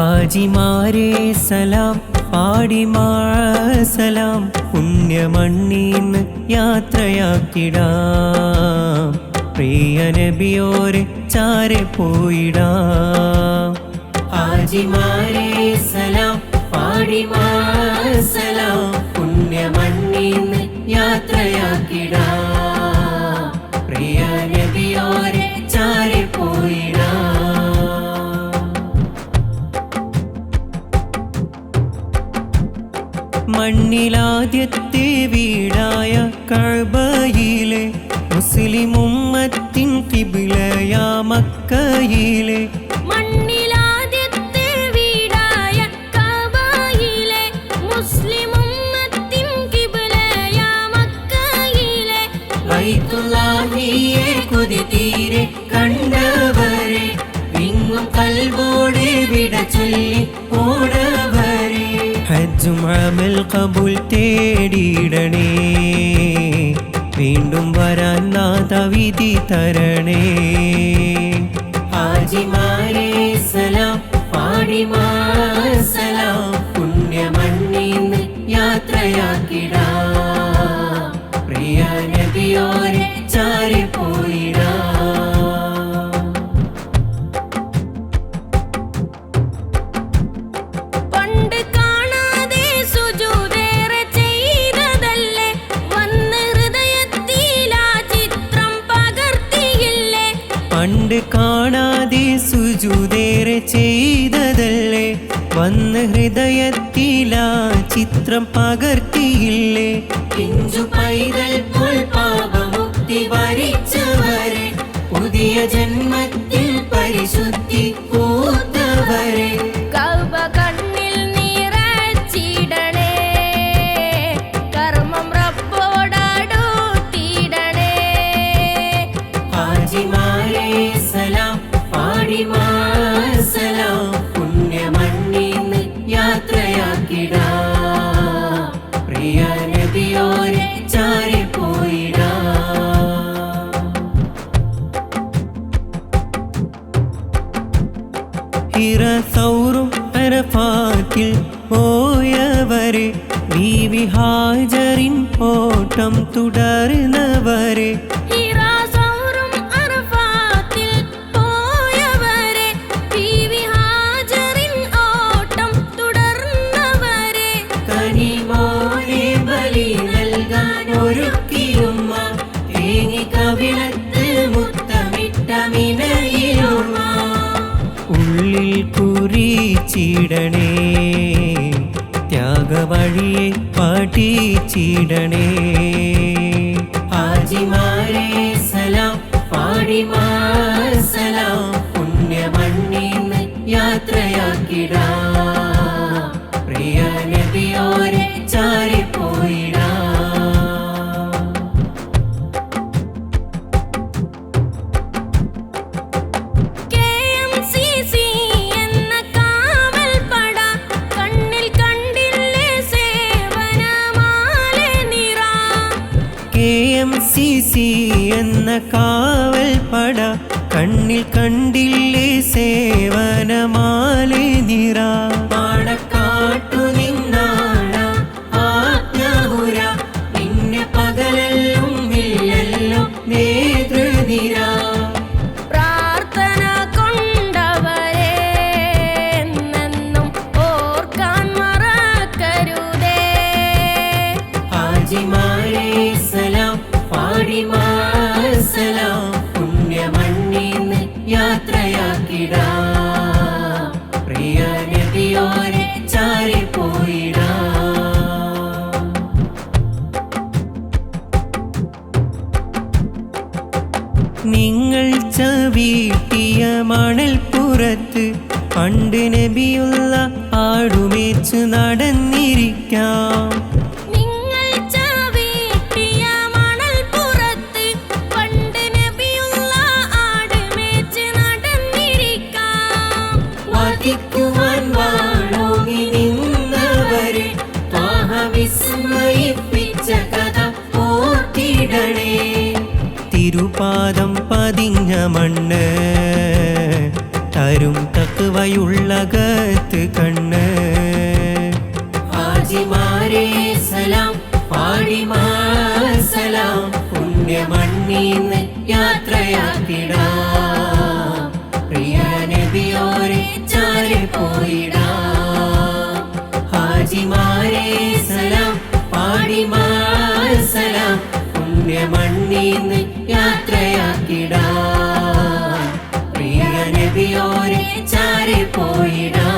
ഹാജിമാരെ സലാം പാടിമാ സലാം പുണ്യമണ്ണീന്ന് യാത്രയാക്കിടാം. പ്രിയ നബിയോരെ ചാരെ പോയിടാം. ഹാജിമാരെ സലാം പാടി മണ്ണിലാദ്യത്തെ വീടായ കഴബയിലെ മുസ്ലിം ഉമ്മത്തിൻ കിബിളയ മക്കയിലെ. കൊതി തീരെ കണ്ടവരെ വിങ്ങും കൽവോടെ വിട ചൊല്ലി ഓടവരെ ഹജ്ജും അമൽ കബൂൽ തേടിയിടണേ. വീണ്ടും വരാൻ നാഥ വിധി തരണേ. ഹാജിമാരെ സലാം പാടിമാസലാം പുണ്യമണ്ണീന്ന് യാത്രയാക്കിടാ. പ്രിയ നബിയോരെ പണ്ട് കാണാതെ സുജുതേറെ ചെയ്തതല്ലേ? വന്ന് ഹൃദയത്തിലാ ചിത്രം പകർത്തിയില്ലേ പോയവരെ ബീവി ഹാജറിൻ ഓട്ടം തുടർന്നവരെ ഉള്ളിൽ കുറിച്ചിടണേ ത്യാഗവഴിയെ പാട്ടിച്ചിടണേ ആജിമാരെ സലാം പാടിമാ സലാം. പുണ്യമണ്ണീന്ന് യാത്രയാക്കിടാ. എം സി സി എന്ന കാവൽ പട കണ്ണിൽ കണ്ടില്ലേ സേവനമാലെ നിറ. പാടക്കാട്ടു സല ആജ്ഞാപുര പിന്നെ പകലല്ലും ഇല്ലല്ലോ നേതൃനിര. പ്രാർത്ഥന കൊണ്ടവരെ എന്നെന്നും ഓർക്കാൻ മറക്കരുതേ. ഹാജിമാരെ സലാം നിങ്ങൾ ചവിട്ടിയ മണൽ പുറത്ത് പണ്ട് നബിയുള്ള ആടുമേച്ചു നടന്നിരിക്കാം പാദം പതിഞ്ഞ മണ്ണ് തരും തക്കുവയുള്ളകത്ത് കണ്ണ്. ഹാജിമാരേ സലാം പാടിമാ സലാം പുണ്യമണ്ണീന്ന് യാത്രയാക്കിടാം പ്രിയ നബിയോരെ ചാരി പോയിടാ